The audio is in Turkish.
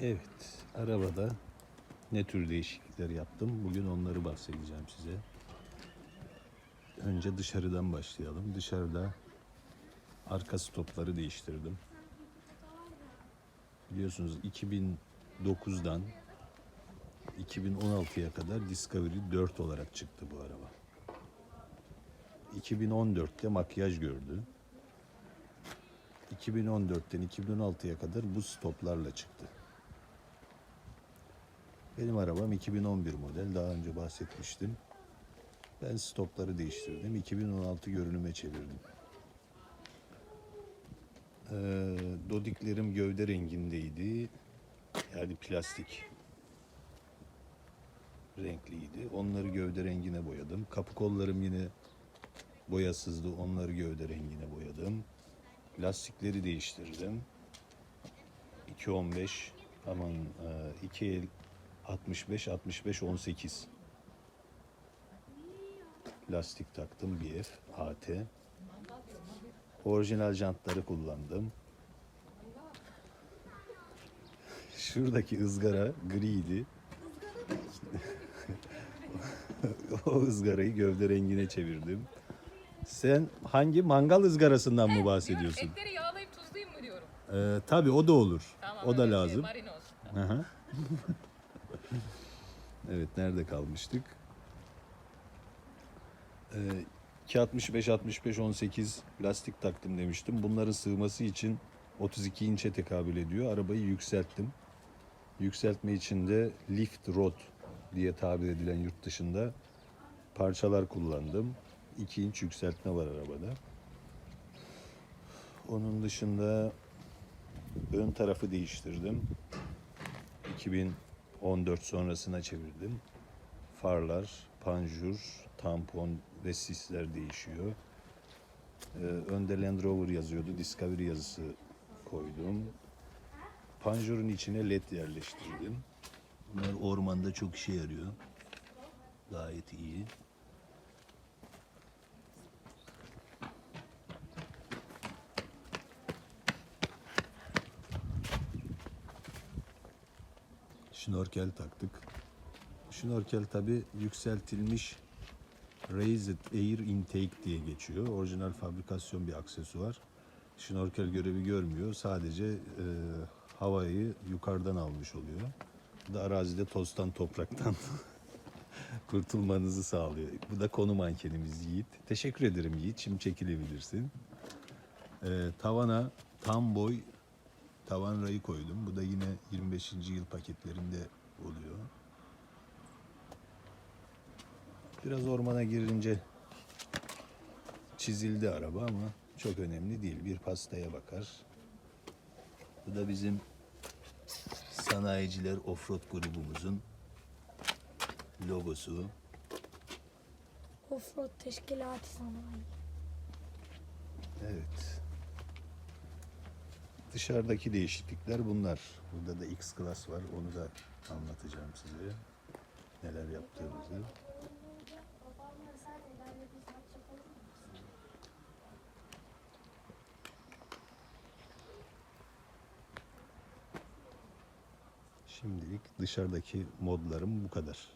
Evet, arabada ne tür değişiklikler yaptım? Bugün onları bahsedeceğim size. Önce dışarıdan başlayalım. Dışarıda arka stopları değiştirdim. Biliyorsunuz 2009'dan 2016'ya kadar Discovery 4 olarak çıktı bu araba. 2014'te makyaj gördü. 2014'ten 2016'ya kadar bu stoplarla çıktı. Benim arabam 2011 model. Daha önce bahsetmiştim. Ben stopları değiştirdim. 2016 görünüme çevirdim. Ee, dodiklerim gövde rengindeydi. Yani plastik renkliydi. Onları gövde rengine boyadım. Kapı kollarım yine boyasızdı. Onları gövde rengine boyadım. Lastikleri değiştirdim. 2.15 aman e, 2 el 65 65 18 lastik taktım BF AT orijinal jantları kullandım şuradaki ızgara griydi o ızgarayı gövde rengine çevirdim sen hangi mangal ızgarasından mı bahsediyorsun? Etleri yağlayıp tuzlayayım mı diyorum. Ee, tabii o da olur. Tamam, o da şey, lazım. Marinos. Aha. evet nerede kalmıştık? Ee, 265 65 18 lastik taktım demiştim. Bunların sığması için 32 inçe tekabül ediyor. Arabayı yükselttim. Yükseltme için de lift rod diye tabir edilen yurt dışında parçalar kullandım. 2 inç yükseltme var arabada. Onun dışında ön tarafı değiştirdim. 2014 sonrasına çevirdim. Farlar, panjur, tampon ve sisler değişiyor. Ee, önde Land Rover yazıyordu. Discovery yazısı koydum. Panjurun içine led yerleştirdim. Bunlar ormanda çok işe yarıyor. Gayet iyi. Şnorkel taktık. Şnorkel tabi yükseltilmiş Raised Air Intake diye geçiyor. Orijinal fabrikasyon bir aksesuar. Şnorkel görevi görmüyor. Sadece e, havayı yukarıdan almış oluyor. Bu da arazide tozdan topraktan kurtulmanızı sağlıyor. Bu da konu mankenimiz Yiğit. Teşekkür ederim Yiğit. Şimdi çekilebilirsin. E, tavana tam boy tavan rayı koydum. Bu da yine 25. yıl paketlerinde oluyor. Biraz ormana girince çizildi araba ama çok önemli değil. Bir pastaya bakar. Bu da bizim sanayiciler offroad grubumuzun logosu. Offroad teşkilatı sanayi. Evet. Dışarıdaki değişiklikler bunlar. Burada da X Class var. Onu da anlatacağım size. Neler yaptığımızı. Şimdilik dışarıdaki modlarım bu kadar.